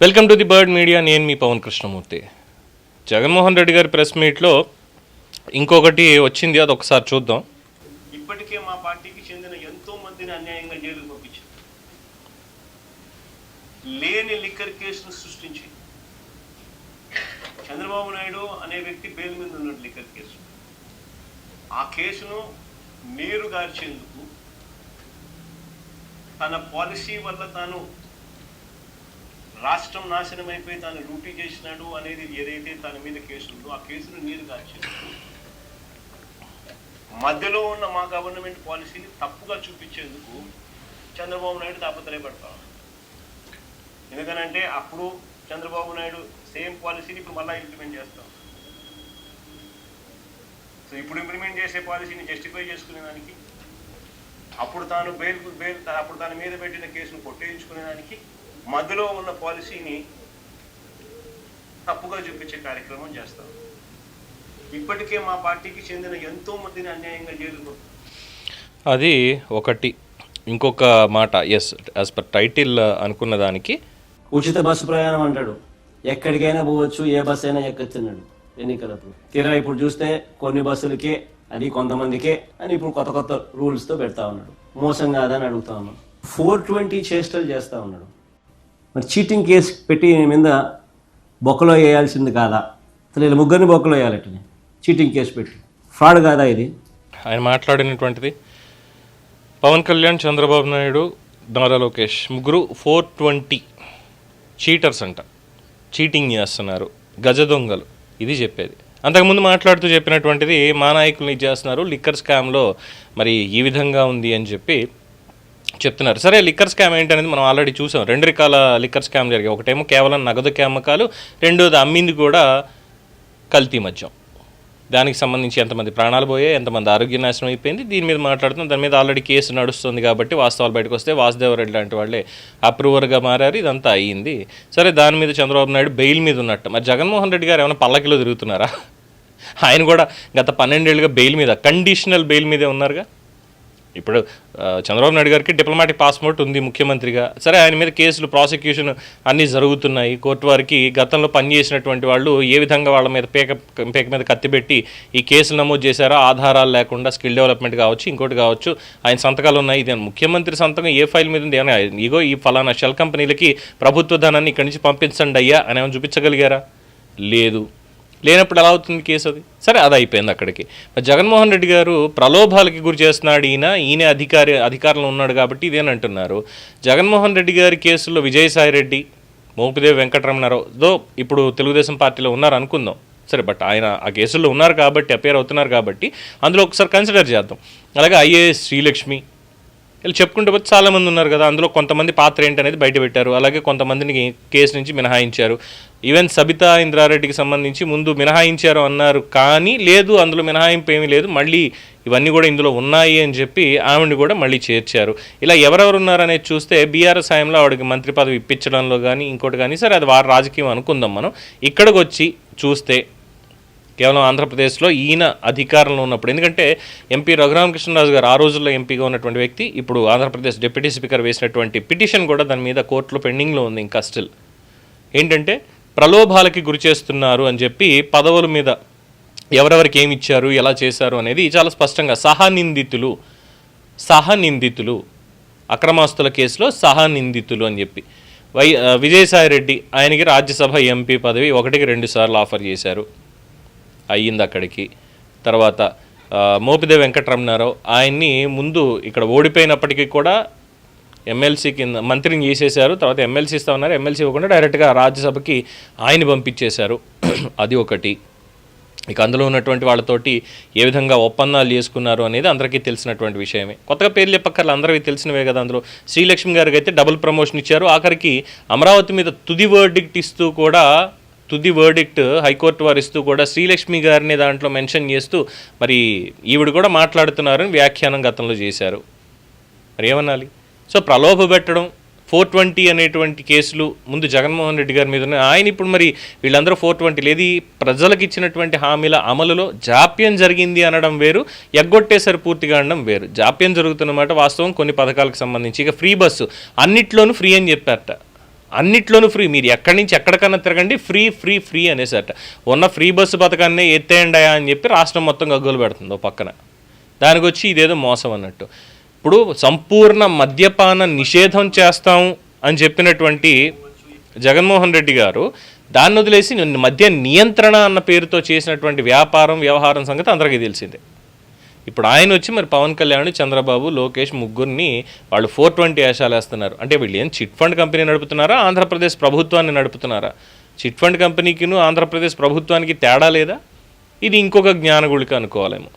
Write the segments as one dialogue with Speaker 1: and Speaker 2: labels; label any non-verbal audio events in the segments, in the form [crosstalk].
Speaker 1: Welcome to the bird media. నేను మీ పవన్ కృష్ణమూర్తి. జగన్మోహన్ రెడ్డి గారి ప్రెస్ మీట్లో ఇంకొకటి వచ్చింది అది ఒకసారి చూద్దాం.
Speaker 2: ఇప్పటికే మా పార్టీకి చెందిన ఎంతో మందిని అన్యాయంగా జైలుకు పంపించారు. లేని లిక్కర్ కేసును సృష్టించి చంద్రబాబు నాయుడు అనే వ్యక్తి బెయిల్ మీద ఉన్నాడు లిక్కర్ కేసు. ఆ కేసును నీరు గార్చేందుకు తన పాలసీ వల్ల తాను రాష్ట్రం నాశనం అయిపోయి తాను లూటీ చేసినాడు అనేది ఏదైతే తన మీద కేసు ఉందో ఆ కేసును నీరు గార్చేందుకు మధ్యలో ఉన్న మా గవర్నమెంట్ పాలసీని తప్పుగా చూపించేందుకు చంద్రబాబు నాయుడు తాపత్రయపడతా ఎందుకనంటే అప్పుడు చంద్రబాబు నాయుడు సేమ్ పాలసీని ఇప్పుడు మళ్ళీ ఇంప్లిమెంట్ చేస్తాం సో ఇప్పుడు ఇంప్లిమెంట్ చేసే పాలసీని జస్టిఫై చేసుకునే దానికి అప్పుడు తాను బెయిల్ బెయిల్ అప్పుడు తన మీద పెట్టిన కేసును కొట్టేయించుకునే దానికి మధ్యలో ఉన్న పాలసీని తప్పుగా చూపించే కార్యక్రమం చేస్తాం. ఇప్పటికే మా పార్టీకి చెందిన ఎంతో మందిని అన్యాయంగా జైలుకు
Speaker 1: అది ఒకటి. ఇంకొక మాట ఎస్ యాజ్ పర్ టైటిల్ అనుకున్న దానికి
Speaker 3: ఉచిత బస్సు ప్రయాణం అంటాడు. ఎక్కడికైనా పోవచ్చు ఏ బస్సు అయినా ఎక్కచ్చున్నాడు ఎన్నికలప్పుడు. తీరా ఇప్పుడు చూస్తే కొన్ని బస్సులకే అది కొంతమందికే అని ఇప్పుడు కొత్త కొత్త రూల్స్తో పెడతా ఉన్నాడు. మోసం కాదని అడుగుతా ఉన్నాడు. ఫోర్ ట్వంటీ చేష్టలు చేస్తా ఉన్నాడు. మరి చీటింగ్ కేసు పెట్టి మీద బొక్కలో వేయాల్సింది కాదా? అసలు వీళ్ళ ముగ్గురిని బొక్కలో వేయాలటని చీటింగ్ కేసు పెట్టి. ఫ్రాడ్ కాదా ఇది?
Speaker 1: ఆయన మాట్లాడినటువంటిది పవన్ కళ్యాణ్ చంద్రబాబు నాయుడు నారా లోకేష్ ముగ్గురు ఫోర్ ట్వంటీ చీటర్స్ అంట. చీటింగ్ చేస్తున్నారు. గజ దొంగలు. ఇది చెప్పేది. అంతకుముందు మాట్లాడుతూ చెప్పినటువంటిది మా నాయకులు ఇది చేస్తున్నారు. లిక్కర్ స్కామ్లో మరి ఈ విధంగా ఉంది అని చెప్పి చెప్తున్నారు. సరే లిక్కర్ స్కామ్ ఏంటనేది మనం ఆల్రెడీ చూసాం. రెండు రకాల లిక్కర్ స్కామ్ జరిగాయి. ఒకటేమో కేవలం నగదు అమ్మకాలు రెండోది అమ్మింది కూడా కల్తీ మద్యం. దానికి సంబంధించి ఎంతమంది ప్రాణాలు పోయాయి ఎంతమంది ఆరోగ్య నాశనం అయిపోయింది దీని మీద మాట్లాడుతున్నాం. దాని మీద ఆల్రెడీ కేసు నడుస్తుంది కాబట్టి వాస్తవాలు బయటకు వస్తే వాసుదేవరెడ్డి లాంటి వాళ్ళే అప్రూవర్గా మారారు. ఇదంతా అయ్యింది. సరే దాని మీద చంద్రబాబు నాయుడు బెయిల్ మీద ఉన్నట్టు. మరి జగన్మోహన్ రెడ్డి గారు ఏమైనా పల్లకిలో తిరుగుతున్నారా? ఆయన కూడా గత పన్నెండేళ్ళుగా బెయిల్ మీద కండిషనల్ బెయిల్ మీదే ఉన్నారుగా? ఇప్పుడు చంద్రబాబు నాయుడు గారికి డిప్లొమాటిక్ పాస్పోర్ట్ ఉంది ముఖ్యమంత్రిగా. సరే ఆయన మీద కేసులు ప్రాసిక్యూషన్ అన్నీ జరుగుతున్నాయి. కోర్టు వారికి గతంలో పనిచేసినటువంటి వాళ్ళు ఏ విధంగా వాళ్ళ మీద పేక పేక మీద కత్తిపెట్టి ఈ కేసులు నమోదు చేశారో ఆధారాలు లేకుండా స్కిల్ డెవలప్మెంట్ కావచ్చు ఇంకోటి కావచ్చు ఆయన సంతకాలు ఉన్నాయి. ఇది ముఖ్యమంత్రి సంతకం ఏ ఫైల్ మీద ఉంది? ఏమైనా ఇగో ఈ ఫలానా షెల్ కంపెనీలకి ప్రభుత్వ ధనాన్ని ఇక్కడి నుంచి పంపించండి అయ్యా అని ఏమైనా చూపించగలిగారా? లేదు. లేనప్పుడు ఎలా అవుతుంది కేసు అది? సరే అది అయిపోయింది అక్కడికి. జగన్మోహన్ రెడ్డి గారు ప్రలోభాలకి గురి చేస్తున్నాడు ఈయన ఈయన అధికారి అధికారంలో ఉన్నాడు కాబట్టి ఇదేనంటున్నారు జగన్మోహన్ రెడ్డి గారి కేసులో విజయసాయి రెడ్డి మోపిదేవి వెంకటరమణారావు దో ఇప్పుడు తెలుగుదేశం పార్టీలో ఉన్నారు అనుకుందాం. సరే బట్ ఆయన ఆ కేసుల్లో ఉన్నారు కాబట్టి అపేర్ అవుతున్నారు కాబట్టి అందులో ఒకసారి కన్సిడర్ చేద్దాం. అలాగే ఐఏఎస్ శ్రీలక్ష్మి వీళ్ళు చెప్పుకుంటూ పోతే చాలామంది ఉన్నారు కదా అందులో కొంతమంది పాత్ర ఏంటనేది బయట పెట్టారు. అలాగే కొంతమందిని కేసు నుంచి మినహాయించారు. ఈవెన్ సబితా ఇంద్రారెడ్డికి సంబంధించి ముందు మినహాయించారు అన్నారు కానీ లేదు అందులో మినహాయింపు ఏమీ లేదు. మళ్ళీ ఇవన్నీ కూడా ఇందులో ఉన్నాయి అని చెప్పి ఆవిడని కూడా మళ్ళీ చేర్చారు. ఇలా ఎవరెవరు ఉన్నారనేది చూస్తే బీఆర్ఎస్ హయాంలో ఆవిడకి మంత్రి పదవి ఇప్పించడంలో కానీ ఇంకోటి కానీ సరే అది వారి రాజకీయం అనుకుందాం మనం. ఇక్కడికి వచ్చి చూస్తే కేవలం ఆంధ్రప్రదేశ్లో ఈయన అధికారంలో ఉన్నప్పుడు. ఎందుకంటే ఎంపీ రఘురామకృష్ణరాజు గారు ఆ రోజుల్లో ఎంపీగా ఉన్నటువంటి వ్యక్తి ఇప్పుడు ఆంధ్రప్రదేశ్ డిప్యూటీ స్పీకర్ వేసినటువంటి పిటిషన్ కూడా దాని మీద కోర్టులో పెండింగ్లో ఉంది ఇంకా స్టిల్. ఏంటంటే ప్రలోభాలకి గురి చేస్తున్నారు అని చెప్పి పదవుల మీద ఎవరెవరికి ఏమి ఇచ్చారు ఎలా చేశారు అనేది చాలా స్పష్టంగా సహనిందితులు సహనిందితులు అక్రమాస్తుల కేసులో సహనిందితులు అని చెప్పి. వై విజయసాయిరెడ్డి విజయసాయి రెడ్డి ఆయనకి రాజ్యసభ ఎంపీ పదవి ఒకటికి రెండు సార్లు ఆఫర్ చేశారు. అయ్యింది అక్కడికి. తర్వాత మోపిదేవి వెంకటరమణారావు ఆయన్ని ముందు ఇక్కడ ఓడిపోయినప్పటికీ కూడా ఎమ్మెల్సీ కింద మంత్రిని చేసేశారు. తర్వాత ఎమ్మెల్సీ ఇస్తా ఉన్నారు ఎమ్మెల్సీ ఇవ్వకుండా డైరెక్ట్గా రాజ్యసభకి ఆయన పంపించేశారు. [clears throat] అది ఒకటి. ఇక అందులో ఉన్నటువంటి వాళ్ళతోటి ఏ విధంగా ఒప్పందాలు చేసుకున్నారు అనేది అందరికీ తెలిసినటువంటి విషయమే. కొత్తగా పేర్లు చెప్పక్కర్లు అందరికీ తెలిసినవే కదా అందులో. శ్రీలక్ష్మి గారికి అయితే డబుల్ ప్రమోషన్ ఇచ్చారు. ఆఖరికి అమరావతి మీద తుది వర్డిక్ట్ ఇస్తూ కూడా తుది వర్డిక్ట్ హైకోర్టు వారు ఇస్తూ కూడా శ్రీలక్ష్మి గారిని దాంట్లో మెన్షన్ చేస్తూ మరి ఈవిడ కూడా మాట్లాడుతున్నారని వ్యాఖ్యానం గతంలో చేశారు. మరి ఏమనాలి? సో ప్రలోభ పెట్టడం ఫోర్ ట్వంటీ అనేటువంటి కేసులు ముందు జగన్మోహన్ రెడ్డి గారి మీద ఉన్నాయి ఆయన ఇప్పుడు మరి వీళ్ళందరూ ఫోర్ ట్వంటీ లేదు ప్రజలకు ఇచ్చినటువంటి హామీల అమలులో జాప్యం జరిగింది అనడం వేరు ఎగ్గొట్టేసరి పూర్తిగా అనడం వేరు. జాప్యం జరుగుతున్నమాట వాస్తవం కొన్ని పథకాలకు సంబంధించి. ఇక ఫ్రీ బస్సు అన్నిట్లోనూ ఫ్రీ అని చెప్పారట. అన్నిట్లోనూ ఫ్రీ. మీరు ఎక్కడి నుంచి ఎక్కడికన్నా తిరగండి. ఫ్రీ ఫ్రీ ఫ్రీ అనేసట. ఉన్న ఫ్రీ బస్సు పథకాన్ని ఎత్తేయండి అని చెప్పి రాష్ట్రం మొత్తం గగ్గులు పెడుతుంది ఓ పక్కన. దానికి వచ్చి ఇదేదో మోసం అన్నట్టు. ఇప్పుడు సంపూర్ణ మద్యపాన నిషేధం చేస్తాం అని చెప్పినటువంటి జగన్మోహన్ రెడ్డి గారు దాన్ని వదిలేసి మద్య నియంత్రణ అన్న పేరుతో చేసినటువంటి వ్యాపారం వ్యవహారం సంగతి అందరికీ తెలిసిందే. ఇప్పుడు ఆయన వచ్చి మరి పవన్ కళ్యాణ్ చంద్రబాబు లోకేష్ ముగ్గురిని వాళ్ళు ఫోర్ ట్వంటీ వేషాలు వేస్తున్నారు. అంటే వీళ్ళు ఏం చిట్ ఫండ్ కంపెనీ నడుపుతున్నారా ఆంధ్రప్రదేశ్ ప్రభుత్వాన్ని నడుపుతున్నారా? చిట్ ఫండ్ కంపెనీకిను ఆంధ్రప్రదేశ్ ప్రభుత్వానికి తేడా లేదా? ఇది ఇంకొక జ్ఞానగుళిక అనుకోవాలేమో.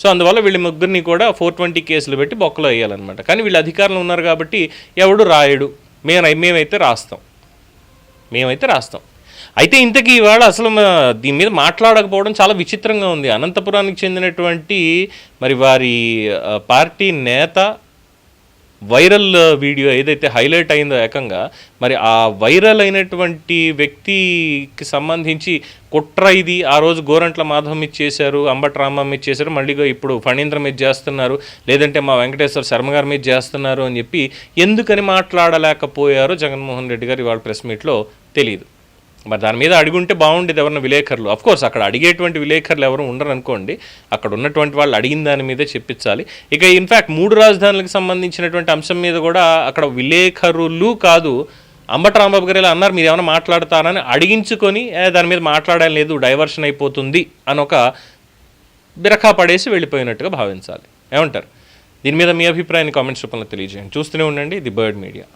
Speaker 1: సో అందువల్ల వీళ్ళ ముగ్గురిని కూడా ఫోర్ ట్వంటీ కేసులు పెట్టి బొక్కలో వేయాలన్నమాట. కానీ వీళ్ళు అధికారంలో ఉన్నారు కాబట్టి ఎవడు రాయడు? మేము మేమైతే రాస్తాం. మేమైతే రాస్తాం. అయితే ఇంతకీ ఇవాళ అసలు దీని మీద మాట్లాడకపోవడం చాలా విచిత్రంగా ఉంది. అనంతపురానికి చెందినటువంటి మరి వారి పార్టీ నేత వైరల్ వీడియో ఏదైతే హైలైట్ అయిందో ఏకంగా మరి ఆ వైరల్ అయినటువంటి వ్యక్తికి సంబంధించి కుట్ర ఇది. ఆ రోజు గోరంట్ల మాధవం మీద చేశారు అంబట్ రామ మీద చేశారు మళ్ళీ ఇప్పుడు ఫణీంద్ర మీద చేస్తున్నారు లేదంటే మా వెంకటేశ్వర శర్మ గారి మీద చేస్తున్నారు అని చెప్పి ఎందుకని మాట్లాడలేకపోయారో జగన్మోహన్ రెడ్డి గారు ఇవాళ ప్రెస్ మీట్లో తెలియదు మరి దాని మీద అడుగుంటే బాగుండేది ఎవరిన విలేకరులు. అఫ్ కోర్స్ అక్కడ అడిగేటువంటి విలేకరులు ఎవరు ఉండరు అనుకోండి. అక్కడ ఉన్నటువంటి వాళ్ళు అడిగిన దాని మీదే చెప్పించాలి. ఇక ఇన్ఫ్యాక్ట్ మూడు రాజధానులకు సంబంధించినటువంటి అంశం మీద కూడా అక్కడ విలేకరులు కాదు అంబట రాంబాబు గారు ఇలా అన్నారు మీరు ఏమైనా మాట్లాడతారని అడిగించుకొని దాని మీద మాట్లాడడం లేదు డైవర్షన్ అయిపోతుంది అని ఒక బిరకా పడేసి వెళ్ళిపోయినట్టుగా భావించాలి. ఏమంటారు? దీని మీద మీ అభిప్రాయాన్ని కామెంట్స్ రూపంలో తెలియజేయండి. చూస్తూనే ఉండండి ది బర్డ్ మీడియా.